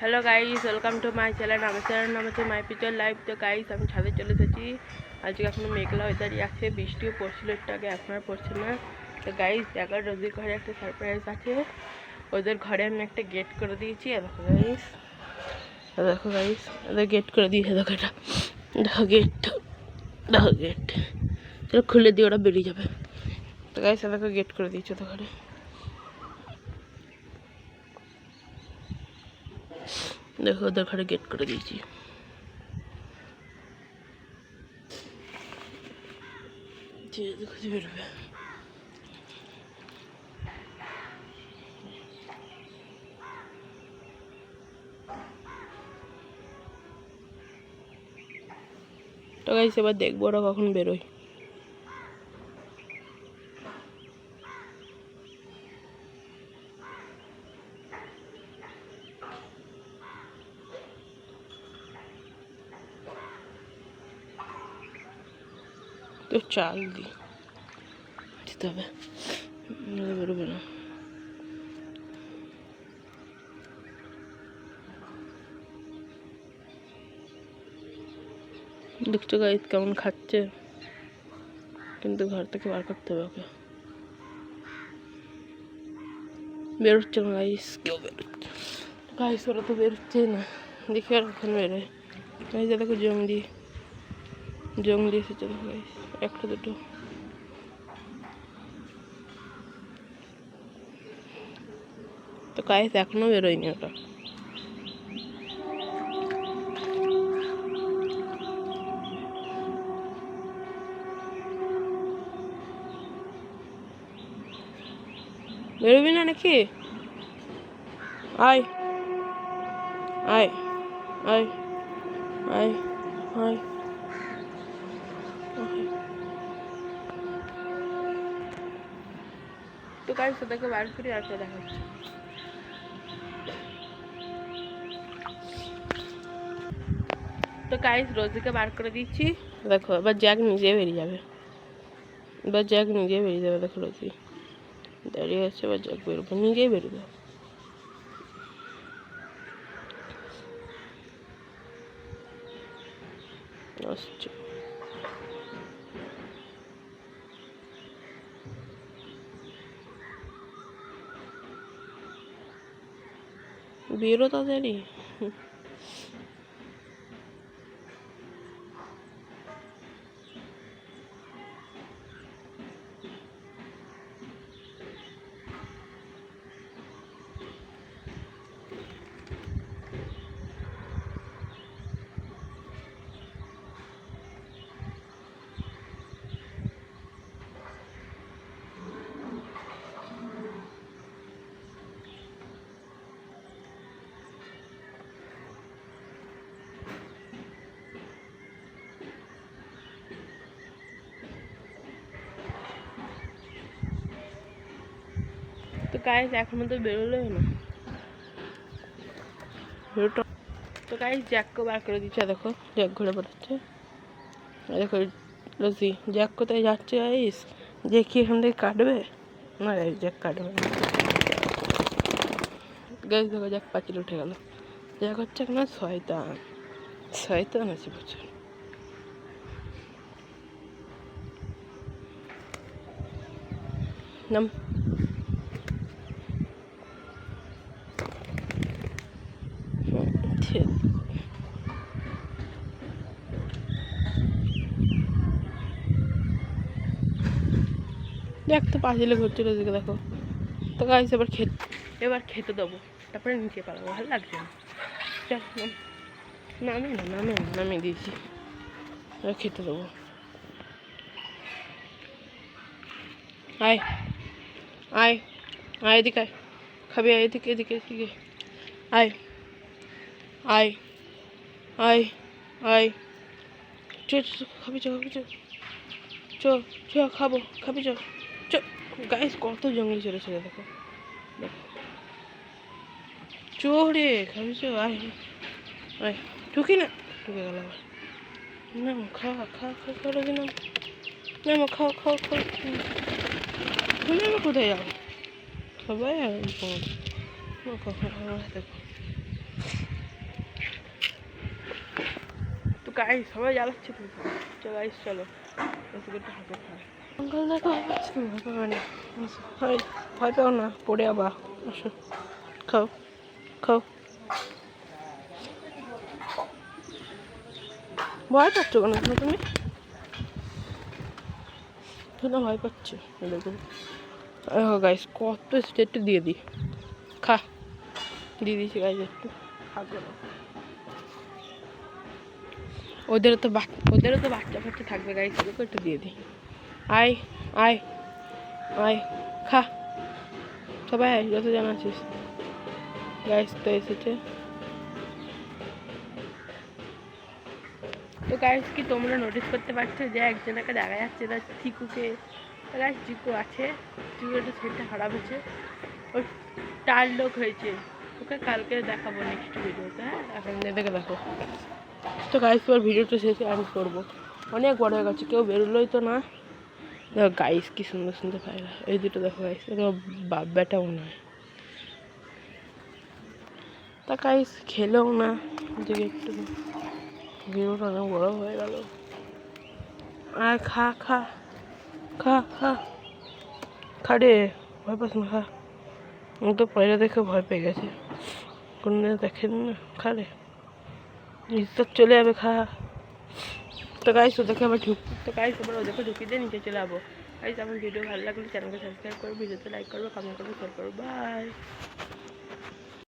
Hello guys welcome to my channel আমার channel নাম হচ্ছে মাই পিচার লাইভ তো গাইস আমি ছাদে চলে এসেছি। আজকে এখনও মেঘলা ওয়েদারই আছে, বৃষ্টিও পড়ছিল একটু আগে, এখন আর পড়ছে না। তো গাইস এগারো রোজির ঘরে একটা সারপ্রাইজ আছে। ওদের ঘরে আমি একটা গেট করে দিয়েছি। দেখো গাইস দেখো গাইস ওদের গেট করে দিয়েছে, দেখো এটা। দেখো গেট দেখো গেট চলো, খুলে দিয়ে ওরা বেরিয়ে যাবে। তো গাইস দেখো গেট করে দিয়েছে ওদের ঘরে। দেখো ওদের গেট করে দিয়েছি বেরোবে তো গাইস এবার দেখব ওরা কখন বেরোয় তো চাল দিই। দিতে হবে। বেরোবে না। দেখছ গাইজ কেমন খাচ্ছে? কিন্তু ঘর থেকে বার করতে হবে ওকে। বেরোচ্ছে না গাইস কেউ বেরোচ্ছে গাইস ওরা তো বেরোচ্ছেই না। দেখি আর কখন বেরোয়। গাইজ দেখো জঙ্গলি। জঙ্গলি এসেছে একটা, দুটো। তো গাইস এখনও বেরোয়নি ওটা। বেরোবি না নাকি? আয়। আয় আয় আয় আয়। তো গাইস ওদেরকে বার করে আসলে দেখা হচ্ছে তো গাইস রোজিকে বার করে দিচ্ছি। দেখো, এবার জ্যাক নিজে বেরিয়ে যাবে। এবার জ্যাক নিজে বেরিয়ে যাবে, দেখো রোজি। দাঁড়িয়ে আছে, এবার জ্যাক বেরোবে, নিজেই বেরোবে। আসছে। বেরো তাড়াতাড়ি তো গাইজ এখনও তো বেরোলোই না। তো গাইজ জ্যাককে বার করে দিচ্ছে দেখো, জ্যাক ঘুরে বেড়াচ্ছে। দেখো রসি জ্যাক কোথায় যাচ্ছে গাইস যে কি এখান থেকে কাটবে? না গাইজ জ্যাক কাটবে না। গাইজ দেখো, জ্যাক পাঁচিল উঠে গেল। জ্যাক হচ্ছে না শয়তান। শয়তান আছে প্রচুর। নাম ঠিক দেখ তো পাঁচিলে ঘুরছিল দিকে দেখো। তো গাইছে এবার খেতে এবার খেতে দেবো। তারপরে নিচে পারব ভালো লাগছে না। নামে না নামে না নামিয়ে দিয়েছি। এবার খেতে দেবো। আয়। আয়। আয় এদিকে খাবি, আয় এদিকে এদিকে এদিকে। আয়। আয় আয় আয়। চ খাবি চ খাবি, চ। চ চ, খাব, খাবি, চ। চ গাইস কত জঙ্গলি চলে চলে দেখো। দেখো। চোরে খাবি, চ, আয়। আয়, ঢুকি না। ঢুকে গেল আবার। না খা খা খা খা রোগী না। না খাও খাও খাও। তুমি আমার কোথায় যাও? সবাই আর দেখো গাইস সবাই জ্বালাচ্ছে তো চলো গাইস চলো রসগোল্লাটা হাতে খাই অঙ্কল দেখো ভয় পাচ্ছে না, ভয় ভয় পাও না পড়ে আবার আসো। খাও খাও। ভয় পাচ্ছ কেন তুমি? কেন ভয় পাচ্ছ? দেখুন গাইস কত একটু দিয়ে দিই। খা। দিয়ে দিয়েছি গাইস একটু। খাবে না ওদেরও তো ওদেরও তো বাচ্চা ফাচ্চা থাকবে গাইস ওদেরকে একটু দিয়ে দিই। আয় আয় আয়, খা। সবাই আয়, যত জন আছিস। গাইস তো এসেছে। তো গাইস কি তোমরা নোটিস করতে পারছ যে একজনকে দেখা যাচ্ছে না, চিকুকে? গাইস চিকু আছে। চিকু একটু শরীরটা খারাপ হয়েছে। ওর টার লোক হয়েছে। ওকে কালকে দেখাবো নেক্সট ভিডিওতে হ্যাঁ? এখন দেখে দেখো। তো গাইস এবার ভিডিওটা শেষে আমি করব। অনেক বড় হয়ে গেছে, কেউ বেরোলোই তো না। দেখো গাইস কি সুন্দর সুন্দর পায়রা এই দুটো দেখো গাইস বাপ বেটা মনে হয় তা গাইস খেলেও না। দেখে একটু ভিডিওটা অনেক বড় হয়ে গেল। আর খা খা খা খা। খা রে, ভয় পাস না, খা। ও তো পয়লা দেখে ভয় পেয়ে গেছে। কোনদিন দেখেন না, খা রে। ইজ্জত চলে যাবে, খা। তো গাইস ওদেরকে আবার ঢুক তো গাইস আবার ওদেরকে ঢুকিয়ে দিয়ে নিচে চলে যাব গাইস আমার ভিডিও ভালো লাগলে চ্যানেলকে সাবস্ক্রাইব করো, ভিডিওতে লাইক করব কমেন্ট করব শেয়ার করব বাই